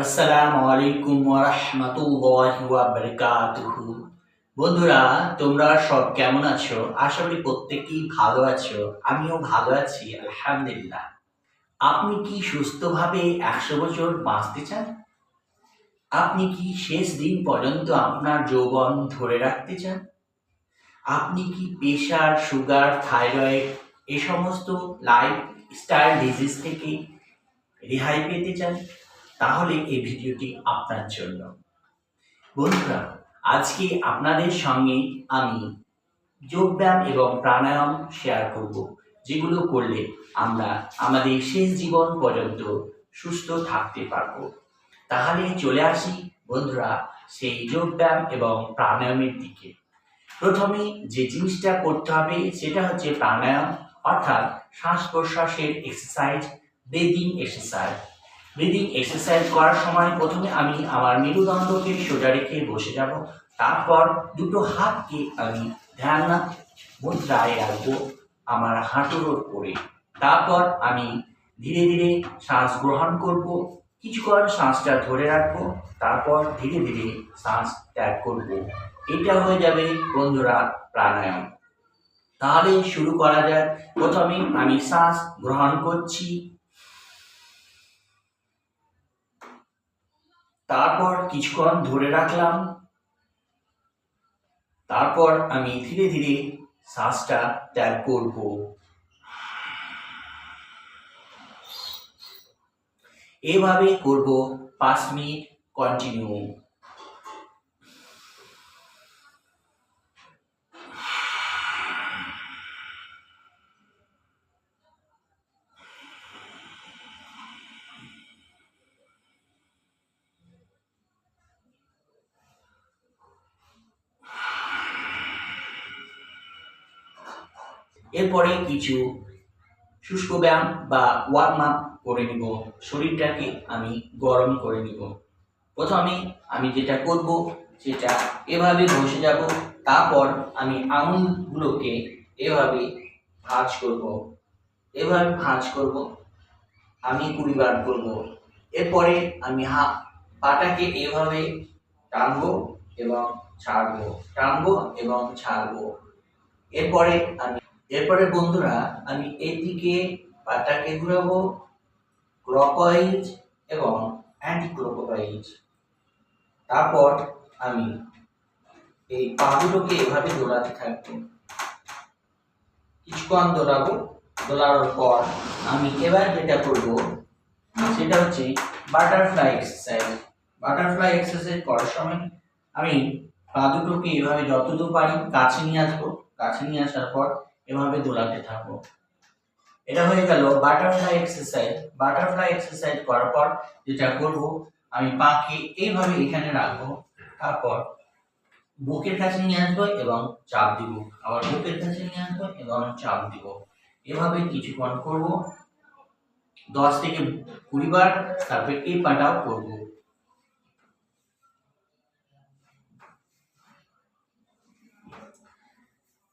আসসালামু আলাইকুম ওয়া রাহমাতুল্লাহি ওয়া বারাকাতুহু। বন্ধুরা, তোমরা সব কেমন আছো? আশা করি প্রত্যেকেই ভালো আছো। আমিও ভালো আছি, আলহামদুলিল্লাহ। আপনি কি সুস্থভাবে একশো বছর বাঁচতে চান? আপনি কি শেষ দিন পর্যন্ত আপনার যৌবন ধরে রাখতে চান? আপনি কি প্রেশার, সুগার, থাইরয়েড, এ সমস্ত লাইফ স্টাইল ডিজিজ থেকে রেহাই পেতে চান? তাহলে এই ভিডিওটি আপনার জন্য। বন্ধুরা, আজকে আপনাদের সঙ্গে আমি যোগব্যায়াম এবং প্রাণায়াম শেয়ার করব, যেগুলো করলে আমরা আমাদের শেষ জীবন পর্যন্ত সুস্থ থাকতে পারব। তাহলে চলে আসি, বন্ধুরা, সেই যোগব্যায়াম এবং প্রাণায়ামের দিকে। প্রথমে যে জিনিসটা করতে হবে, সেটা হচ্ছে প্রাণায়াম, অর্থাৎ শ্বাস প্রশ্বাসের exercise breathing exercise breathing exercise করার সময় প্রথমে আমি আমার মেরুদণ্ডকে সোজা রেখে বসে যাব। তারপর দুটো হাতকে আমি ধ্যান মুদ্রায় রাখব আমার হাঁটুর ওপরে। তারপর আমি ধীরে ধীরে শ্বাস গ্রহণ করব, কিছুক্ষণ শ্বাসটা ধরে রাখব, তারপর ধীরে ধীরে শ্বাস ত্যাগ করব। এটা হয়ে যাবে বন্ধুরা প্রাণায়াম। তাহলে শুরু করা যাক। প্রথমে আমি শ্বাস গ্রহণ করছি। তারপর কিছুক্ষণ ধরে রাখলাম। তারপর আমি ধীরে ধীরে শ্বাসটা ত্যাগ করব। এভাবে করব পাঁচ মিনিট কন্টিনিউ। এরপরে কিছু শুষ্ক ব্যায়াম বা ওয়ার্ম আপ করে নিব। শরীরটাকে আমি গরম করে নিব। প্রথমে আমি যেটা করব, সেটা এভাবে বসে যাব, তারপর আমি আঙুলগুলোকে এভাবে ভাঁজ করব। এভাবে ভাঁজ করব, আমি কুড়ি বার করব। এরপরে আমি হা, পাটাকে এভাবে টানবো এবং ছাড়বো, টানবো এবং ছাড়বো। এরপরে আমি এরপরে বন্ধুরা, আমি এইদিকে পাটাকে ঘুরাবো ক্লকওয়াইজ এবং অ্যান্টি ক্লকওয়াইজ তারপর আমি এই পা দুটোকে এভাবে দোলাতে থাকব। কিছুক্ষণ দোলাবো, দোলানোর পর আমি এবার যেটা করব, সেটা হচ্ছে বাটারফ্লাই এক্সারসাইজ বাটারফ্লাই এক্সারসাইজ করার সময় আমি পা দুটোকে এভাবে যতদূর পারি কাছে নিয়ে আসব। কাছে নিয়ে আসার পর এভাবে দোলাতে থাকব এটা হয়ে গেল বাটারফ্লাই এক্সারসাইজ বাটারফ্লাই এক্সারসাইজ করার পর যেটা করব, আমি পাকে এইভাবে এখানে রাখব। তারপর বুকের কাছে নিয়ে আসব এবং চাপ দিব। আবার বুকের কাছে নিয়ে আসব এবং চাপ দিব। এভাবে কিছুক্ষণ করব। দশ থেকে কুড়ি বার তারপর এই পাটাও করব।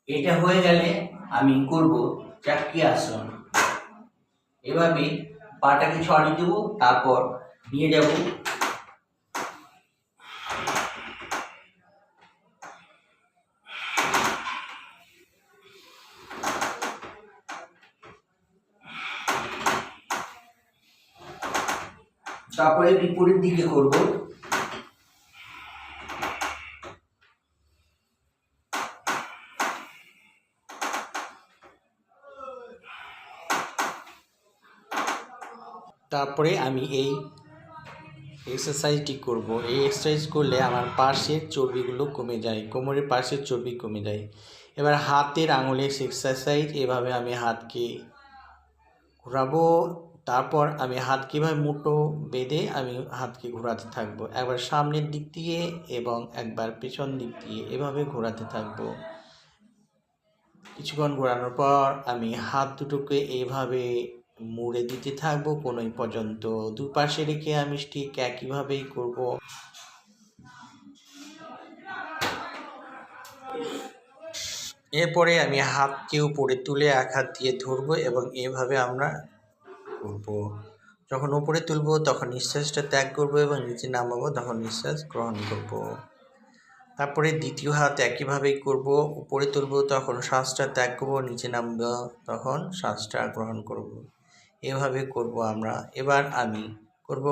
এটা হয়ে গেলে আমি করব চাকরি আসন এভাবে পাটাকে ছড়িয়ে দেবো, তারপর নিয়ে যাব। তারপরে বিপরীত দিকে করব। তারপরে আমি এই এক্সারসাইজটি করব। এই এক্সারসাইজ করলে আমার পার্শ্বের চর্বিগুলো কমে যায়, কোমরের পার্শ্বের চর্বি কমে যায়। এবার হাতের আঙুলের এক্সারসাইজ এভাবে আমি হাতকে ঘোরাবো। তারপর আমি হাত কীভাবে মুঠো বেঁধে আমি হাতকে ঘোরাতে থাকব। একবার সামনের দিক দিয়ে এবং একবার পেছন দিক দিয়ে এভাবে ঘোরাতে থাকব। কিছুক্ষণ ঘোরানোর পর আমি হাত দুটোকে এইভাবে মুড়ে দিতে থাকব কোনোই পর্যন্ত। দুপাশে রেখে আমি ঠিক একইভাবেই করব। এরপরে আমি হাতকে উপরে তুলে এক হাত দিয়ে ধরবো এবং এভাবে আমরা করব। যখন উপরে তুলবো তখন নিঃশ্বাসটা ত্যাগ করব এবং নিচে নামাবো, তখন নিঃশ্বাস গ্রহণ করব। তারপরে দ্বিতীয় হাত একইভাবেই করব। উপরে তুলবো তখন শ্বাসটা ত্যাগ করব, নিচে নামবো, তখন শ্বাসটা গ্রহণ করব। এভাবে করব আমরা। এবার আমি করব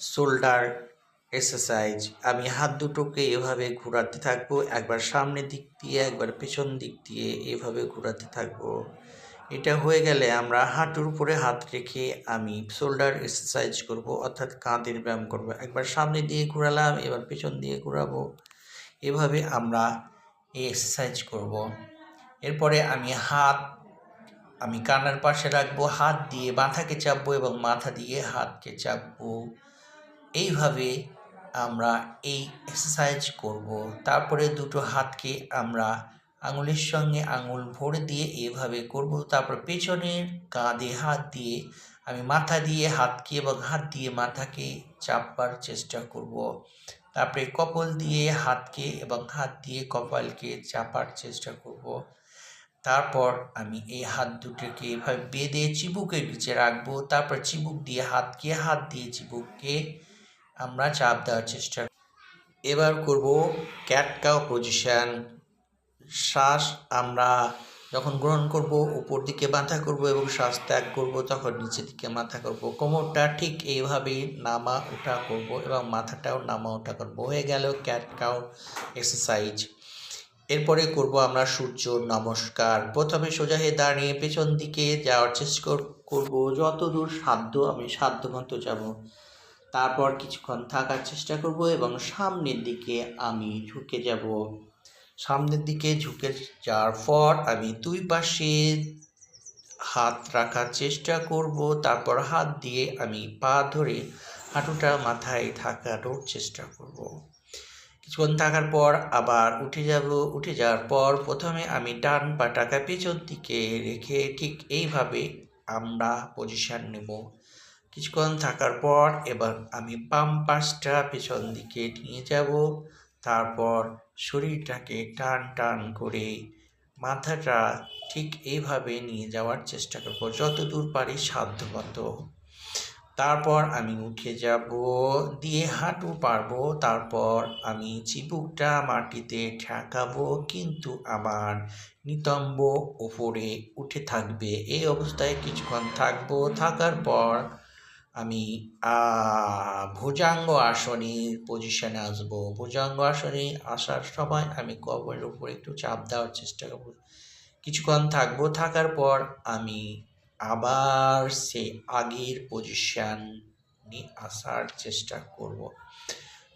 শোল্ডার এক্সারসাইজ। আমি হাত দুটোকে এভাবে ঘোরাতে থাকব, একবার সামনের দিক দিয়ে, একবার পেছন দিক দিয়ে এভাবে ঘোরাতে থাকব। এটা হয়ে গেলে আমরা হাঁটুর উপরে হাত রেখে আমি শোল্ডার এক্সারসাইজ করব, অর্থাৎ কাঁধের ব্যায়াম করব। একবার সামনে দিয়ে ঘোরালাম, এবার পেছন দিয়ে ঘোরাবো। এভাবে আমরা এই এক্সারসাইজ করব। এরপরে আমি হাত আমি কানার পাশে রাখব, হাত দিয়ে মাথাকে চাপবো এবং মাথা দিয়ে হাতকে চাপবো। এইভাবে আমরা এই এক্সারসাইজ করব। তারপরে দুটো হাতকে আমরা আঙুলের সঙ্গে আঙুল ভরে দিয়ে এভাবে করব। তারপর পেছনের কাঁধে হাত দিয়ে আমি মাথা দিয়ে হাতকে এবং হাত দিয়ে মাথাকে চাপবার চেষ্টা করব। তারপরে কপাল দিয়ে হাতকে এবং হাত দিয়ে কপালকে চাপার চেষ্টা করব। তারপর আমি এই হাত দুটোকে এভাবে বেঁধে চিবুকের নিচে রাখব, তারপর চিবুক দিয়ে হাতকে হাত দিয়ে চিবুককে আমরা চাপ দেওয়ার চেষ্টা এবার করব ক্যাট কাউ পজিশন শ্বাস আমরা যখন গ্রহণ করব, উপর দিকে মাথা করব এবং শ্বাস ত্যাগ করব, তখন নিচের দিকে মাথা করব। কোমরটা ঠিক এইভাবেই নামা ওঠা করব এবং মাথাটাও নামা ওঠা করব। হয়ে গেল ক্যাট কাউ এক্সারসাইজ এরপরে করব আমরা সূর্য, নমস্কার। প্রথমে সোজা হয়ে দাঁড়িয়ে পেছন দিকে যাওয়ার চেষ্টা কর- করব। যত দূর সাধ্য আমি সাধ্য মতো যাব। তারপর কিছুক্ষণ থাকার চেষ্টা করব এবং সামনের দিকে আমি ঝুঁকে যাব। সামনের দিকে ঝুঁকে যাওয়ার পর আমি দুই পাশে হাত রাখার চেষ্টা করব। তারপর হাত দিয়ে আমি পা ধরে হাঁটুটা মাথায় থাকানোর চেষ্টা করব। কিছুক্ষণ থাকার পর আবার উঠে যাব, উঠে যাওয়ার পর প্রথমে আমি ডান পাটাকে পেছন দিকে রেখে ঠিক এইভাবে আমরা পজিশান নেব। কিছুক্ষণ থাকার পর এবার আমি বাম পাশটা পেছন দিকে নিয়ে যাব। তারপর শরীরটাকে টান টান করে মাথাটা ঠিক এইভাবে নিয়ে যাওয়ার চেষ্টা করব। যত দূর পারি সাধ্যমতো। তারপর আমি উঠে যাব, দিয়ে হাঁটু পারব, তারপর আমি চিবুকটা মাটিতে ঠেকাবো, কিন্তু আমার নিতম্ব ওপরে উঠে থাকবে। এই অবস্থায় কিছুক্ষণ থাকব, থাকার পর আমি ভুজাঙ্গ আসনের পজিশনে আসব। ভুজাঙ্গ আসনে আসার সময় আমি কবরের উপর একটু চাপ দেওয়ার চেষ্টা করব। কিছুক্ষণ থাকব, থাকার পর আমি আবার সে আগের পজিশন নিয়ে আসার চেষ্টা করব।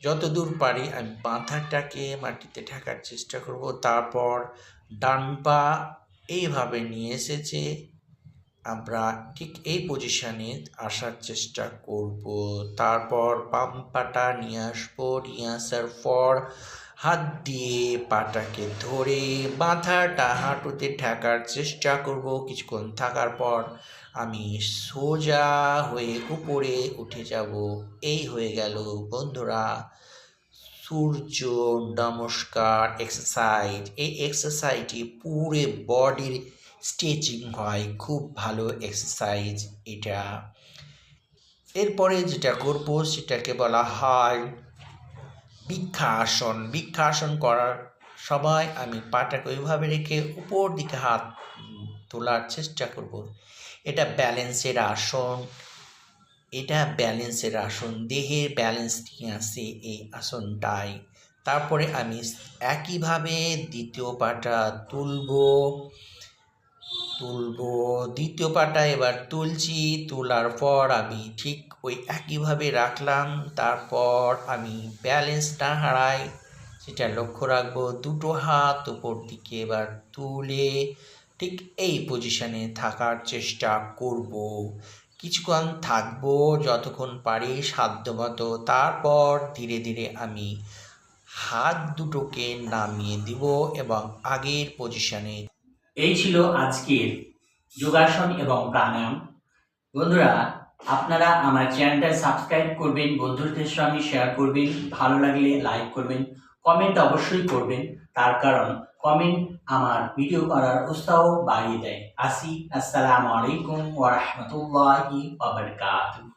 যতদূর পারি আমি মাথাটাকে মাটিতে ঠেকার চেষ্টা করব। তারপর ডান পা এইভাবে নিয়ে এসেছে। আমরা ঠিক এই পজিশনে আসার চেষ্টা করব। তারপর পাম্পাটা নিয়ে আসব, নিয়ে আসার পর হাত দিয়ে পাটাকে ধরে মাথাটা হাঁটুতে ঠেকার চেষ্টা করব কিছুক্ষণ থাকার পর আমি সোজা হয়ে উপরে উঠে যাব। এই হয়ে গেল বন্ধুরা, সূর্য নমস্কার এক্সারসাইজ এই এক্সারসাইজটি পুরো বডির স্ট্রেচিং হয়, খুব ভালো এক্সারসাইজ এটা। এরপরে যেটা করব সেটাকে বলা হয় বৃক্ষাসন বৃক্ষাসন করার সময় আমি পাটাকে ওইভাবে রেখে উপর দিকে হাত তোলার চেষ্টা করব। এটা ব্যালেন্সের আসন, এটা ব্যালেন্সের আসন, দেহের ব্যালেন্স নিয়ে আসে এই আসনটায় তারপরে আমি একইভাবে দ্বিতীয় পাটা তুলবো। তুলবো। দ্বিতীয় পাটা এবার তুলছি, তোলার পর আমি ঠিক ওই একইভাবে রাখলাম, তারপর আমি ব্যালেন্স না হারাই, সেটা লক্ষ্য রাখব। দুটো হাত উপর দিকে এবার তুলে ঠিক এই পজিশনে থাকার চেষ্টা করব। কিছুক্ষণ থাকব যতক্ষণ পারি সাধ্যমতো, তারপর ধীরে ধীরে আমি হাত দুটোকে নামিয়ে দিব এবং আগের পজিশনে এই ছিল আজকের যোগাসন এবং প্রাণায়াম। বন্ধুরা, আপনারা আমার চ্যানেলটা সাবস্ক্রাইব করবেন, বন্ধুদের সঙ্গে শেয়ার করবেন, ভালো লাগলে লাইক করবেন কমেন্ট অবশ্যই করবেন। তার কারণ কমেন্ট আমার ভিডিও করার উৎসাহ বাড়িয়ে দেয়। আসি, আসসালামু আলাইকুম ওয়া রাহমাতুল্লাহি ওয়া বারাকাতুহু।